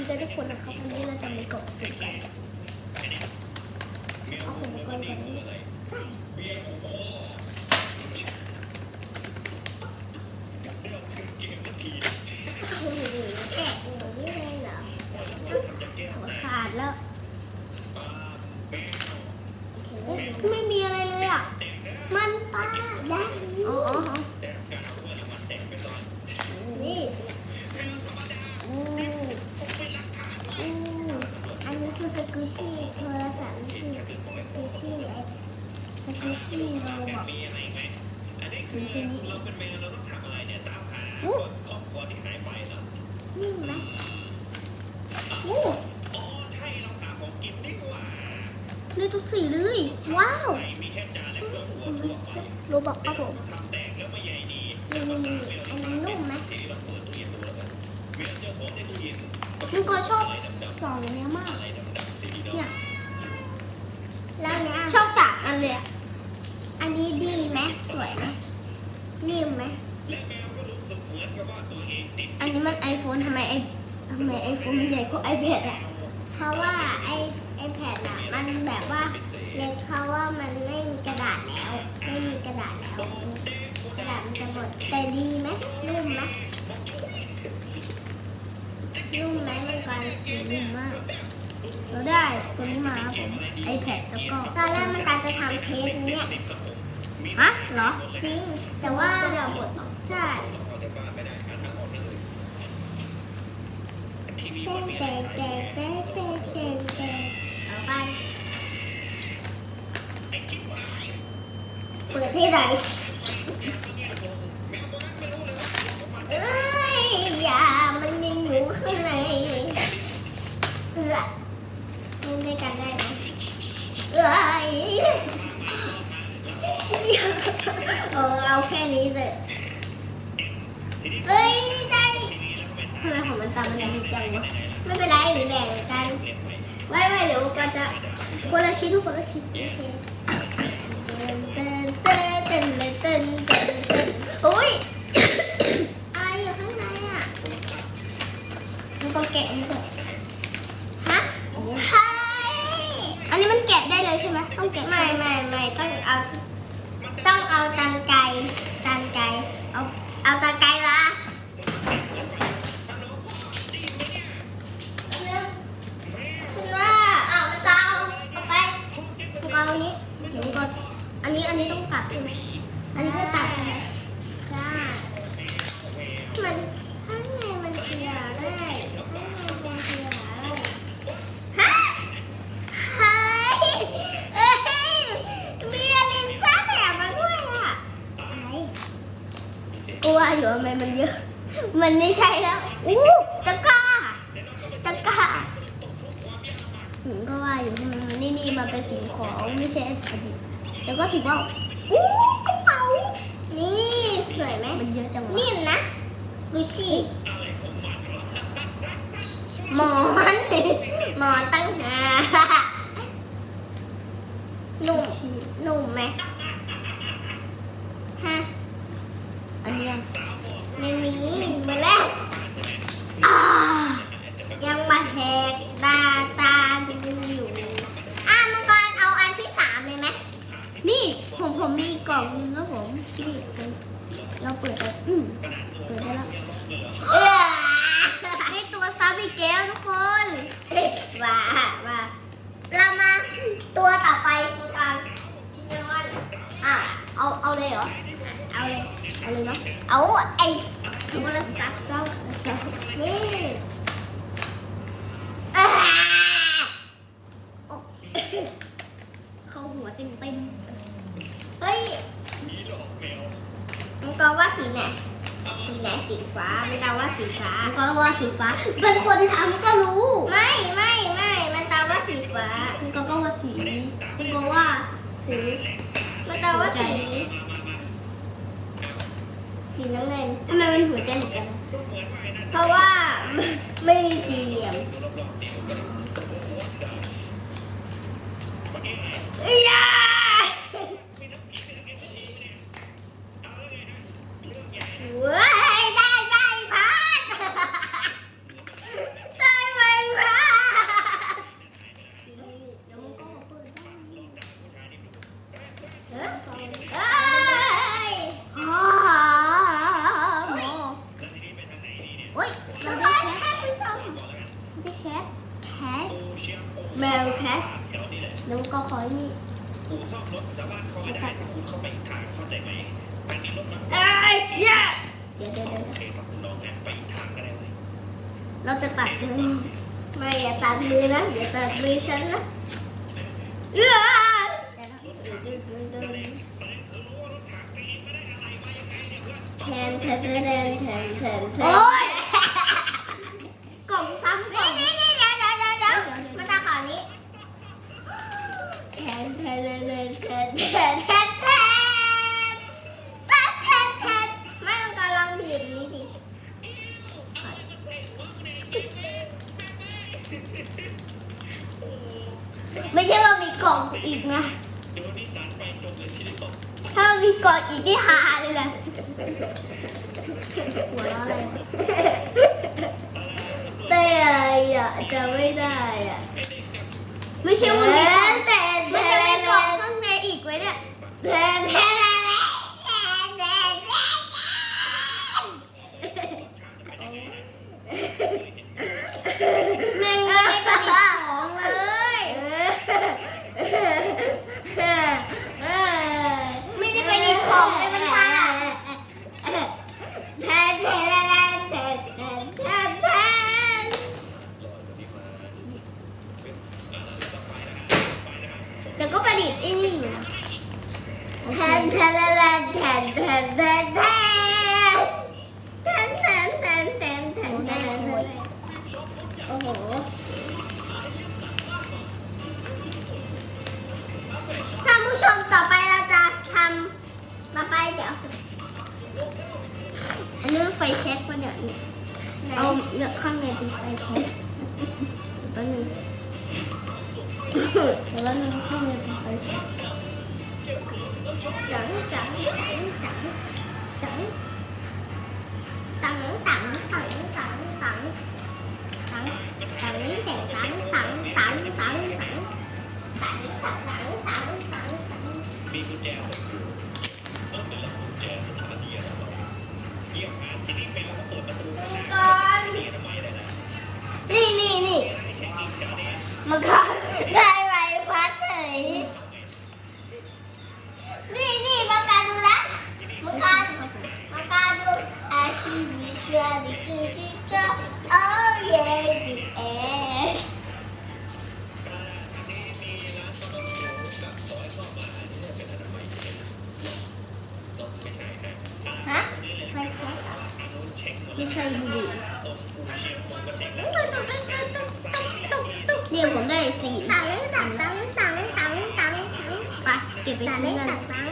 ดีกันทุกคนนะครับวันนี้เราจะไปเกาะสุดกันเอาของมาก่อนก่อนนี้โอ้โหแกะอย่างนี้เลยเหรอขาดแล้วไม่มีอะไรเลยอะ มันตาได้อ๋ออ๋ออ๋อนี่อืมอืมอันนี้คือส กูชี่โทรศัพท์คือกูชี่ไอสกูชี่เราบอกมีอะไรไหมอันนี้คือชนิดเราเป็นแมวเราต้องทำอะไรเนี่ยตามหาอู้ครอบครัวที่หายไปเหรอนี่ไหมโอ้อ๋อใช่เราหาของกินดีกว่าเลยทุกสีเลย ว้าวมีแค่จานและเครื่องครัวทั่วไปโรบอกครับผมทำแตกแล้วไม่ใหญ่ดีนี่นี่นี่อันนี้นุ่มไหมทีนี้เราเปิดตู้เย็นดูแล้วกันเวลาเจอของในตู้เย็นนี่ก็ชอบสองเนี้ยมาก อะไรดำๆสีดำ เนี่ย แล้วเนี้ยชอบสามอัน เลยอะอันนี้ดีไหมสวยไหมนิ่มไหมและแมวก็รู้สึกเหมือนกับว่าตัวเองติดอันนี้มัน iPhone ทำไมไอทำไมไอโฟนมันใหญ่กว่า iPad อะ เพราะว่าไอ iPad อะมันแบบว่าเล็กเพราะว่ามันไม่มีกระดาษแล้ว ไม่มีกระดาษแล้ว กระดาษมันจะหมดแต่ดีไหมนุ่มไหมนุ่มไหมมันก่อนนุ่มมาก เราได้ตัวนี้มาครับผม iPad แล้วก็ตอนแรกมันตาจะทำเค้กเนี่ยฮะเหรอ จริง แต่ว่าเดี๋ยวหมดใช่ออกจากบ้านไม่ได้หาทางออกไม่เลยทีวีเต้มันนมีอะไรเต้นใช้เต้นเต้นเต้นเต้นเต้นเอาไปไอ้จิ๊บหายเปิดที่ไหน เออเอาแค่นี้เลยทีนี้เอ้ยได้ทีวีแล้วก็เป็นทำไมของมันตามมันดีจังวะไม่เป็นไรแบ่งกันเรียนไปไว้ไว้เดี๋ยวก็จะคนละชิ้นคนละชิ้นโอเคเต้นเต้นเต้นเต้นเต้นเต้นเต้นโอ้ยอะไรอยู่ข้างในอะมันต้องแกะนี่ก่อนฮะใช่อันนี้มันแกะได้เลยใช่ไหมต้องแกะไม่ไม่ไม่ต้องเอาต้องเอาตันไกตันไกเอาเอาตันไกละคุณว่าเอาเตาเอาไปเอาอันนี้เดี๋ยวก่อนอันนี้อันนี้ต้องตัดใช่ไหมอันนี้ก็ตัดใช่ไหมใช่มันข้างในมันเสียได้ข้างในมันเสียได้ฮะเฮ้ยเอ้ยมีอลินซ่าแถมมาด้วยอะไหน กลัวอยู่ทำไมมันเยอะ มันไม่ใช่แล้ว อู้ตะกร้า ตะกร้าผมก็ว่าอยู่ทำไมมันนี่นี่มาเป็นสิ่งของไม่ใช่อดีตแล้วก็ถือว่าอู้กระเป๋า นี่สวยไหมมันเยอะจังนี่นะกุชชี่หมอนหมอนตั้ง เลยเนาะเอาไอ้ตัวละสักสองสองนี่อ่าโอ๊ะเข้าหัวเต็มเต็มๆเฮ้ยมีหลอกแมวมันก็ว่าสีไหนสีไหนสีฟ้ามันตาว่าสีฟ้ามันก็ว่าสีฟ้าเป็นคนทำก็รู้ ไม่ไม่ไม่มันตาว่าสีฟ้ามันก็ก็ว่าสีมันก็ว่าสีมันตาว่าสี สีน้ำเงินทำไมมันหัวใจเหมือนกัน เพราะว่าไม่มีสี่เหลี่ยมรอบๆนี่มันก็เมื่ วแคทแถวนี้แหละน้องก็ขอนี่ปูซ่อมรถสามารถเข้าไปได้ถ้าคุณเข้าไปอีกทางเข้าใจไหมทางนี้รถมันไอ้ยะเดี๋ยวเดี๋ยวเดี๋ยวโอเคครับคุณลองแอบไปอีกทางก็ได้เลยเราจะตัดมือไม่อย่าตัดมือนะอย่าตัดมือฉันนะเอื้อประเด็นประเด็นคือรู้ว่ารถถังตัวเองไม่ได้อะไรมายังไงเนี่ยเพื่อนแทนแทนแทนแทนแทน ไม่ใช่ว่ามีกล่องอีกนะ ถ้ามีกล่องอีกนี่หาเลยแหละหัวอะไรแต่อะไรอะจะไม่ได้อะ ไม่ใช่ว่ามีแต่ เนี่ยดินเดิดของเลยไม่ได้ไปดินของเลย อันนี้ไฟแช็กปะเนี่ยเอาเนื้อข้างในเป็นไฟแช็กแป๊บนึงแต่ว่ามันข้างในเป็นไฟแช็กจังจังจังจังจังตังตัง Yankee teacher, oh yeah, you ass. Hả? Mày khác à? Mày sao gì? Điều của đây gì? Tặng, tặng, tặng, tặng, tặng, tặng. Và kịp với chúng ta.